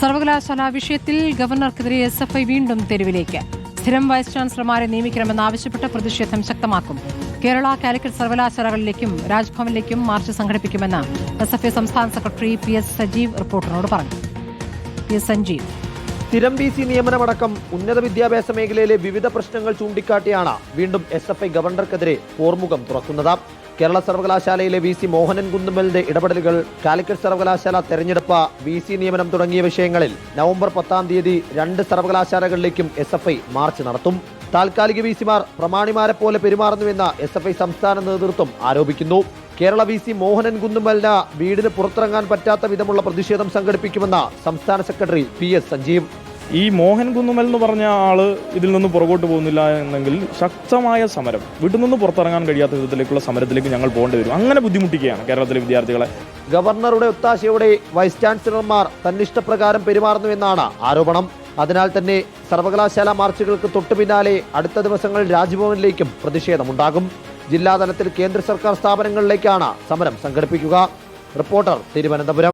സർവകലാശാല വിഷയത്തിൽ ഗവർണർക്കെതിരെ എസ് എഫ് ഐ വീണ്ടും തെരുവിലേക്ക്. സ്ഥിരം വൈസ് ചാൻസലർമാരെ നിയമിക്കണമെന്നാവശ്യപ്പെട്ട് പ്രതിഷേധം ശക്തമാക്കും. കേരള കാലിക്കറ്റ് സർവകലാശാലകളിലേക്കും രാജ്ഭവനിലേക്കും മാർച്ച് സംഘടിപ്പിക്കുമെന്ന് എസ് എഫ് ഐ സംസ്ഥാന സെക്രട്ടറി പി എസ് സജീവ് റിപ്പോർട്ടറിനോട് പറഞ്ഞു. സഞ്ജീവ്. സ്ഥിരം ബി സി നിയമനമടക്കം ഉന്നത വിദ്യാഭ്യാസ മേഖലയിലെ വിവിധ പ്രശ്നങ്ങൾ ചൂണ്ടിക്കാട്ടിയാണ് വീണ്ടും എസ് എഫ് ഐ ഗവർണർക്കെതിരെ പോർമുഖം തുറക്കുന്നത്. കേരള സർവകലാശാലയിലെ വി സി മോഹനൻ കുന്നുമലിന്റെ ഇടപെടലുകൾ കാലിക്കറ്റ് സർവകലാശാല തെരഞ്ഞെടുപ്പ് വി സി നിയമനം തുടങ്ങിയ വിഷയങ്ങളിൽ നവംബർ പത്താം തീയതി രണ്ട് സർവകലാശാലകളിലേക്കും എസ് എഫ് ഐ മാർച്ച് നടത്തും. താൽക്കാലിക വി സിമാർ പ്രമാണിമാരെ പോലെ പെരുമാറുന്നുവെന്ന് എസ് എഫ് ഐ സംസ്ഥാന നേതൃത്വം ആരോപിക്കുന്നു. കേരള വി സി മോഹനൻ കുന്നുമലിന് വീടിന് പുറത്തിറങ്ങാൻ പറ്റാത്ത വിധമുള്ള പ്രതിഷേധം സംഘടിപ്പിക്കുമെന്ന് സംസ്ഥാന സെക്രട്ടറി പി എസ് സഞ്ജീവ്. ഈ മോഹൻ കുന്നുമൽ എന്ന് പറഞ്ഞ ആൾ ഇതിൽ നിന്ന് പുറകോട്ട് പോകുന്നില്ല എന്നെങ്കിൽ ശക്തമായ സമരം. വീട്ടിൽ നിന്ന് പുറത്തിറങ്ങാൻ കഴിയാത്ത വിധത്തിലേക്കുള്ള സമരത്തിലേക്ക് ഞങ്ങൾ പോകേണ്ടി വരും. അങ്ങനെ ബുദ്ധിമുട്ടിക്കുകയാണ് കേരളത്തിലെ വിദ്യാർത്ഥികളെ. ഗവർണറുടെ ഒത്താശയോടെ വൈസ് ചാൻസലർമാർ തന്നിഷ്ടപ്രകാരം പെരുമാറുന്നുവെന്നാണ് ആരോപണം. അതിനാൽ തന്നെ സർവകലാശാല മാർച്ചുകൾക്ക് തൊട്ടു പിന്നാലെ അടുത്ത ദിവസങ്ങളിൽ രാജ്ഭവനിലേക്കും പ്രതിഷേധമുണ്ടാകും. ജില്ലാതലത്തിൽ കേന്ദ്ര സർക്കാർ സ്ഥാപനങ്ങളിലേക്കാണ് സമരം സംഘടിപ്പിക്കുക. റിപ്പോർട്ടർ തിരുവനന്തപുരം.